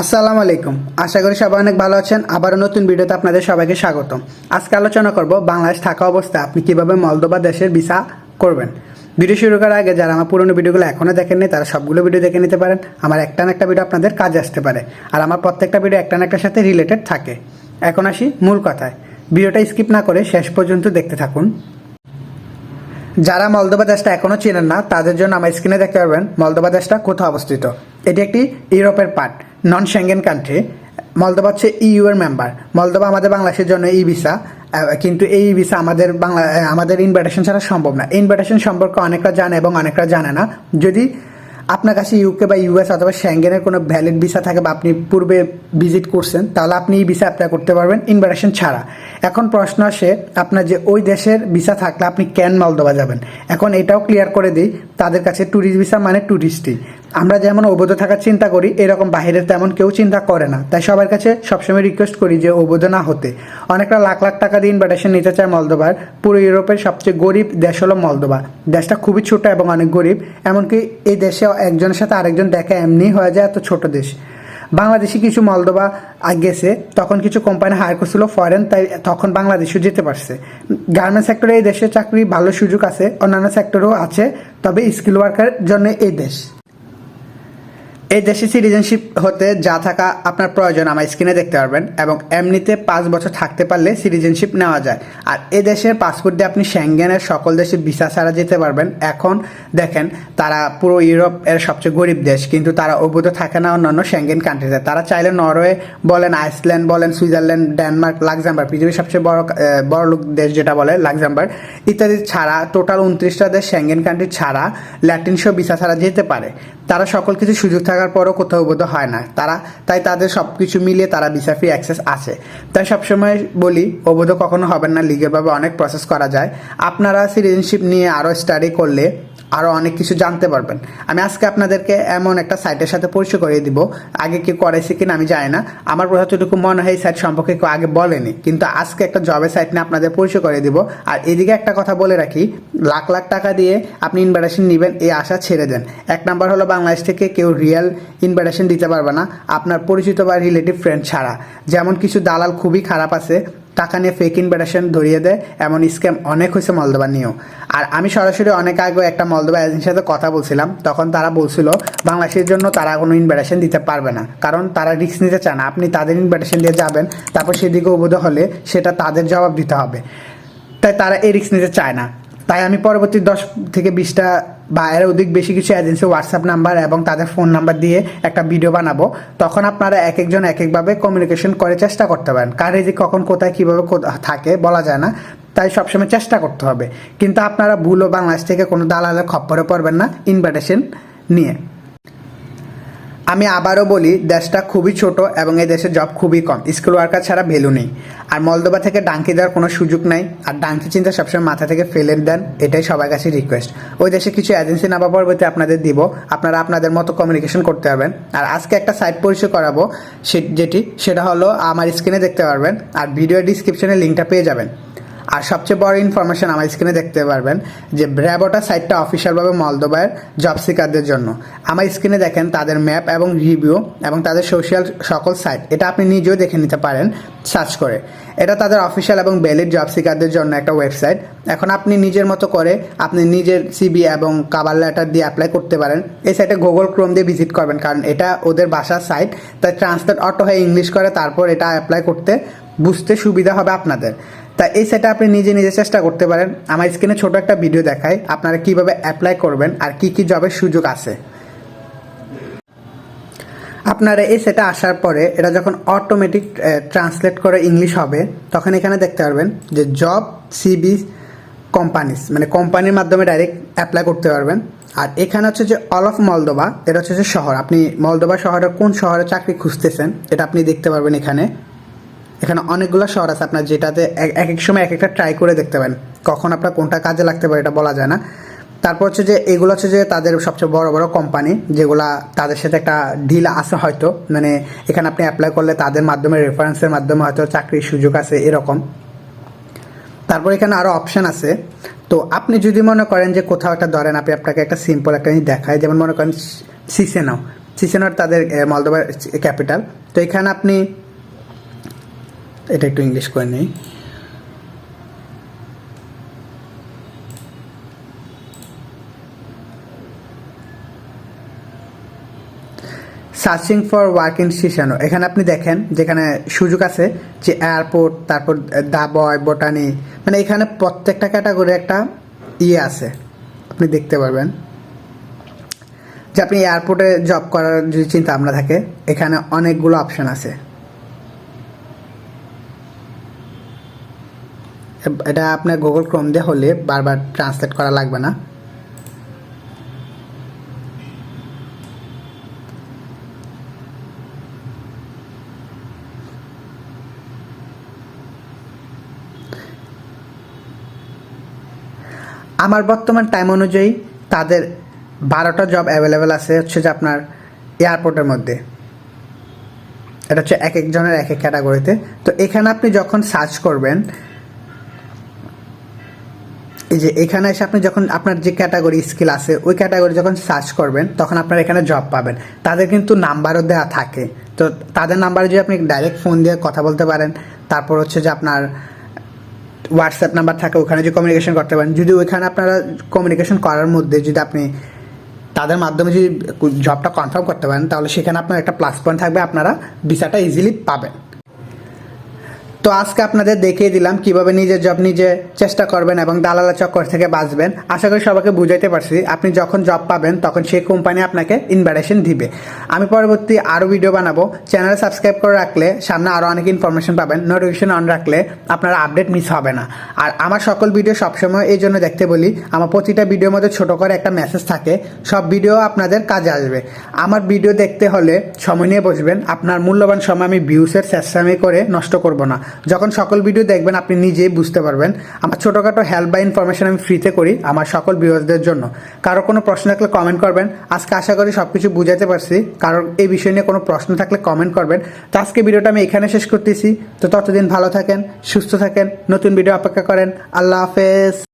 আসসালামু আলাইকুম। আশা করি সবাই অনেক ভালো আছেন। আবারও নতুন ভিডিওতে আপনাদের সবাইকে স্বাগতম। আজকে আলোচনা করব বাংলাদেশ থাকা অবস্থায় আপনি কীভাবে মলদোবা দেশের ভিসা করবেন। ভিডিও শুরু করার আগে যারা আমার পুরনো ভিডিওগুলো এখনও দেখেননি, তারা সবগুলো ভিডিও দেখে নিতে পারেন। আমার একটা না একটা ভিডিও আপনাদের কাজে আসতে পারে। আর আমার প্রত্যেকটা ভিডিও একটা না একটার সাথে রিলেটেড থাকে। এখন আসি মূল কথায়। ভিডিওটা স্কিপ না করে শেষ পর্যন্ত দেখতে থাকুন। যারা মলদোবা দেশটা এখনও চেনেন না, তাদের জন্য আমার স্ক্রিনে দেখতে পারবেন মলদোবা দেশটা কোথাও অবস্থিত। এটি একটি ইউরোপের part non Schengen country Moldova হচ্ছে ইউ এর মেম্বার মলদোবা আমাদের বাংলাদেশের জন্য ই ভিসা কিন্তু এই ভিসা আমাদের বাংলা আমাদের ইনভাইটেশন ছাড়া সম্ভব না। ইনভাইটেশন সম্পর্কে অনেকরা জানে এবং অনেকরা জানে না। যদি আপনার কাছে ইউকে বা ইউএস অথবা শ্যাঙ্গেনের কোনো ভ্যালিড ভিসা থাকে বা আপনি পূর্বে ভিজিট করছেন, তাহলে আপনি এই ভিসা অ্যাপ্লাই করতে পারবেন ইনভাইটেশন ছাড়া। এখন প্রশ্ন আসে, আপনার যে ওই দেশের ভিসা থাকলে আপনি কেন মলদোবা যাবেন? এখন এটাও ক্লিয়ার করে দিই, তাদের কাছে ট্যুরিস্ট ভিসা মানে ট্যুরিস্টই আমরা যেমন অবৈধ থাকার চিন্তা করি, এরকম বাইরের তেমন কেউ চিন্তা করে না। তাই সবার কাছে সবসময় রিকোয়েস্ট করি যে অবৈধ না হতে। অনেকটা লাখ লাখ টাকা দিয়ে ইনভাইটেশন নিতে চায় মলদোবার পুরো ইউরোপের সবচেয়ে গরিব দেশ হলো মলদোবা দেশটা খুবই ছোট এবং অনেক গরিব, এমনকি এই দেশে একজনের সাথে আরেকজন দেখা এমনি হয়ে যায় এত ছোট দেশ। বাংলাদেশে কিছু মলদোবা গেছে, তখন কিছু কোম্পানি হায়ার করছিল ফরেন তাই তখন বাংলাদেশও যেতে পারছে। গার্মেন্টস সেক্টরে এই দেশে চাকরি ভালো সুযোগ আছে, অন্যান্য সেক্টরেও আছে, তবে স্কিল ওয়ার্কারের জন্য এই দেশ। এই দেশে সিটিজেনশিপ হতে যা থাকা আপনার প্রয়োজন আমার স্ক্রিনে দেখতে পারবেন এবং এমনিতে পাঁচ বছর থাকতে পারলে সিটিজেনশিপ নেওয়া যায়। আর এ দেশের পাসপোর্ট দিয়ে আপনি শ্যাঙ্গেনের সকল দেশে ভিসা ছাড়া যেতে পারবেন। এখন দেখেন, তারা পুরো ইউরোপ এর সবচেয়ে গরিব দেশ, কিন্তু তারা অবৈধ থাকে না অন্যান্য শ্যাঙ্গেন কান্ট্রিতে তারা চাইলে নরওয়ে বলেন আইসল্যান্ড বলেন সুইজারল্যান্ড ডেনমার্ক লাক্সামবার্গ পৃথিবীর সবচেয়ে বড় বড় লোক দেশ যেটা বলে লাক্সামবার্গ ইত্যাদি ছাড়া টোটাল উনত্রিশটা দেশ শ্যাঙ্গেন কান্ট্রি ছাড়া ল্যাটিন শো ভিসা ছাড়া যেতে পারে। তারা সকল কিছু সুযোগ থাকার পরও কোথাও বোধ হয় না। তারা, তাই তাদের সব কিছু মিলিয়ে তারা ভিসা ফ্রি অ্যাক্সেস আছে। তাই সবসময় বলি, অবৈধ কখনো হবে না। লিগেলভাবে অনেক প্রসেস করা যায়। আপনারা সিটিজেনশিপ নিয়ে আরও স্টাডি করলে আরও অনেক কিছু জানতে পারবেন। আমি আজকে আপনাদেরকে এমন একটা সাইটের সাথে পরিচয় করিয়ে দিব। আগে কি করেছে কিনা আমি জানি না। আমার যতটুকু মনে হয় এই সাইট সম্পর্কে কেউ আগে বলেনি। কিন্তু আজকে একটা জবের সাইট নিয়ে আপনাদের পরিচয় করিয়ে দিব। আর এদিকে একটা কথা বলে রাখি, লাখ লাখ টাকা দিয়ে আপনি ইনভাইটেশন নেবেন, এই আশা ছেড়ে দেন। এক নাম্বার হলো বাংলাদেশ থেকে কেউ রিয়েল ইনভাইটেশন দিতে পারবে না। আপনার পরিচিত বা রিলেটিভ ফ্রেন্ড ছাড়া। যেমন কিছু দালাল খুবই খারাপ আছে টাকা নিয়ে ফেক ইনভাইটেশন ধরিয়ে দেয়, এমন স্ক্যাম অনেক হয়েছে মলদোবা নিয়েও। আর আমি সরাসরি অনেক আগে একটা মলদোবা এজেন্সির সাথে কথা বলছিলাম, তখন তারা বলছিল, বাংলাদেশের জন্য তারা কোনো ইনভাইটেশন দিতে পারবে না, কারণ তারা রিস্ক নিতে চায় না। আপনি তাদের ইনভাইটেশন দিয়ে যাবেন, তারপর সেদিকে অবৈধ হলে সেটা তাদের জবাব দিতে হবে। তাই তারা এই রিস্ক নিতে চায় না। তাই আমি পরবর্তী দশ থেকে বিশটা বা এর অধিক বেশি কিছু এজেন্সি হোয়াটসঅ্যাপ নাম্বার এবং তাদের ফোন নাম্বার দিয়ে একটা ভিডিও বানাবো। তখন আপনারা এক একজন এক একভাবে কমিউনিকেশন করে চেষ্টা করতে পারেন। কার যে কখন কোথায় কীভাবে থাকে বলা যায় না, তাই সবসময় চেষ্টা করতে হবে। কিন্তু আপনারা ভুলও বাংলাদেশ থেকে কোনো দালালের খপ্পরে পড়বেন না ইনভাইটেশন নিয়ে। আমি আবারও বলি, দেশটা খুবই ছোট এবং এই দেশে জব খুবই কম। স্কুল ওয়ার্কার ছাড়া ভ্যালু নেই। আর মলদোবা থেকে ডাঙ্কি দেওয়ার কোনো সুযোগ নাই। আর ডাঙ্কি চিন্তা সবসময় মাথা থেকে ফেলে দেন, এটাই সবার কাছে রিকোয়েস্ট ওই দেশে কিছু এজেন্সি নামা পরবর্তী আপনাদের দিব। আপনারা আপনাদের মতো কমিউনিকেশন করতে পারবেন। আর আজকে একটা সাইট পরিচয় করাবো যেটি, সেটা হলো আমার স্ক্রিনে দেখতে পারবেন। আর ভিডিও ডিসক্রিপশনে লিঙ্কটা পেয়ে যাবেন। আর সবচেয়ে বড় ইনফরমেশন আমার স্ক্রিনে দেখতে পারবেন যে ব্র্যাবোটা সাইটটা অফিসিয়ালভাবে মলদোবার জব সিকারদের জন্য। আমার স্ক্রিনে দেখেন তাদের ম্যাপ এবং রিভিউ এবং তাদের সোশ্যাল সকল সাইট এটা আপনি নিজেও দেখে নিতে পারেন সার্চ করে। এটা তাদের অফিসিয়াল এবং ভ্যালিড জব সিকারদের জন্য একটা ওয়েবসাইট এখন আপনি নিজের মতো করে আপনি নিজের সিবি এবং কাবার লেটার দিয়ে অ্যাপ্লাই করতে পারেন। এই সাইটে গুগল ক্রোম দিয়ে ভিজিট করবেন, কারণ এটা ওদের ভাষার সাইট তাই ট্রান্সলেট অটো হয়ে ইংলিশ করে, তারপর এটা অ্যাপ্লাই করতে বুঝতে সুবিধা হবে আপনাদের। তা এই সেটা আপনি নিজে নিজে চেষ্টা করতে পারেন। আমার স্ক্রিনে ছোট একটা ভিডিও দেখায় আপনারা কীভাবে অ্যাপ্লাই করবেন আর কি কি জবের সুযোগ আছে। আপনারা এই সেটা আসার পরে এটা যখন অটোমেটিক ট্রান্সলেট করে ইংলিশ হবে, তখন এখানে দেখতে পারবেন যে জব সিবি কোম্পানিস মানে কোম্পানির মাধ্যমে ডাইরেক্ট অ্যাপ্লাই করতে পারবেন। আর এখানে হচ্ছে যে অল অফ মলদোবা এটা হচ্ছে যে শহর। আপনি মলদোবা শহরের কোন শহরে চাকরি খুঁজতেছেন, এটা আপনি দেখতে পারবেন এখানে। এখানে অনেকগুলো শহর আছে, আপনার যেটাতে এক এক সময় এক একটা ট্রাই করে দেখতে পারেন। কখন আপনার কোনটা কাজে লাগতে পারে এটা বলা যায় না। তারপর হচ্ছে যে, এগুলো হচ্ছে যে তাদের সবচেয়ে বড় বড় কোম্পানি যেগুলা তাদের সাথে একটা ডিল আছে হয়তো। মানে এখানে আপনি অ্যাপ্লাই করলে তাদের মাধ্যমে রেফারেন্সের মাধ্যমে হয়তো চাকরির সুযোগ আছে এরকম। তারপর এখানে আরও অপশান আছে। তো আপনি যদি মনে করেন যে কোথাও একটা ধরেন, আপনি আপনাকে একটা সিম্পল একটা জিনিস দেখায়, যেমন মনে করেন সিসে নাও চিসেনর তাদের মলদোবার ক্যাপিটাল তো এখানে আপনি এটা একটু ইংলিশ করে নিই। Searching for work in Chisinau এখানে আপনি দেখেন, যেখানে সুযোগ আছে যে এয়ারপোর্ট তারপর দাবয় বোটানি মানে এখানে প্রত্যেকটা ক্যাটাগরি একটা ইয়ে আছে। আপনি দেখতে পারবেন। যে আপনি এয়ারপোর্টে জব করার যদি চিন্তা ভাবনা থাকে, এখানে অনেকগুলো অপশন আছে। এটা আপনার গুগল ক্রোম দিয়ে হলে বারবার ট্রান্সলেট করা লাগবে না। আমার বর্তমান টাইম অনুযায়ী তাদের বারোটা জব অ্যাভেলেবেল আছে হচ্ছে যে আপনার এয়ারপোর্টের মধ্যে। এটা হচ্ছে এক একজনের এক এক ক্যাটাগরিতে তো এখানে আপনি যখন সার্চ করবেন এই যে এখানে এসে আপনি যখন আপনার যে ক্যাটাগরি স্কিল আছে, ওই ক্যাটাগরি যখন সার্চ করবেন, তখন আপনার এখানে জব পাবেন। তাদের কিন্তু নাম্বারও দেওয়া থাকে। তো তাদের নাম্বারে যদি আপনি ডাইরেক্ট ফোন দিয়ে কথা বলতে পারেন, তারপর হচ্ছে যে আপনার হোয়াটসঅ্যাপ নাম্বার থাকে, ওখানে যে কমিউনিকেশন করতে পারেন। যদি ওইখানে আপনারা কমিউনিকেশন করার মধ্যে যদি আপনি তাদের মাধ্যমে যদি জবটা কনফার্ম করতে পারেন, তাহলে সেখানে আপনার একটা প্লাস পয়েন্ট থাকবে, আপনারা ভিসাটা ইজিলি পাবেন। তো আজকে আপনাদের দেখিয়ে দিলাম কীভাবে নিজের জব নিজে চেষ্টা করবেন এবং দালালা চক্কর থেকে বাঁচবেন। আশা করি সবাইকে বুঝাইতে পারছি। আপনি যখন জব পাবেন, তখন সেই কোম্পানি আপনাকে ইনভাইটেশন দিবে। আমি পরবর্তী আরও ভিডিও বানাবো। চ্যানেল সাবস্ক্রাইব করে রাখলে সামনে আরও অনেক ইনফরমেশন পাবেন। নোটিফিকেশন অন রাখলে আপনার আপডেট মিস হবে না। আর আমার সকল ভিডিও সবসময় এই জন্য দেখতে বলি, আমার প্রতিটা ভিডিওর মধ্যে ছোটো করে একটা মেসেজ থাকে। সব ভিডিও আপনাদের কাজে আসবে। আমার ভিডিও দেখতে হলে সময় নিয়ে বসবেন। আপনার মূল্যবান সময় আমি ভিউসের চেষ্টামি করে নষ্ট করব না। যখন সকল ভিডিও দেখবেন, আপনি নিজেই বুঝতে পারবেন। আমার ছোটোখাটো হেল্প বা ইনফরমেশন আমি ফ্রিতে করি আমার সকল ভিউয়ার্সদের জন্য। কারও কোনো প্রশ্ন থাকলে কমেন্ট করবেন। আজকে আশা করি সব কিছু বুঝাতে পারছি। কারণ এই বিষয় নিয়ে কোনো প্রশ্ন থাকলে কমেন্ট করবেন। তো আজকে ভিডিওটা আমি এখানে শেষ করতেছি। তো ততদিন ভালো থাকেন, সুস্থ থাকেন। নতুন ভিডিও অপেক্ষা করেন। আল্লাহ হাফেজ।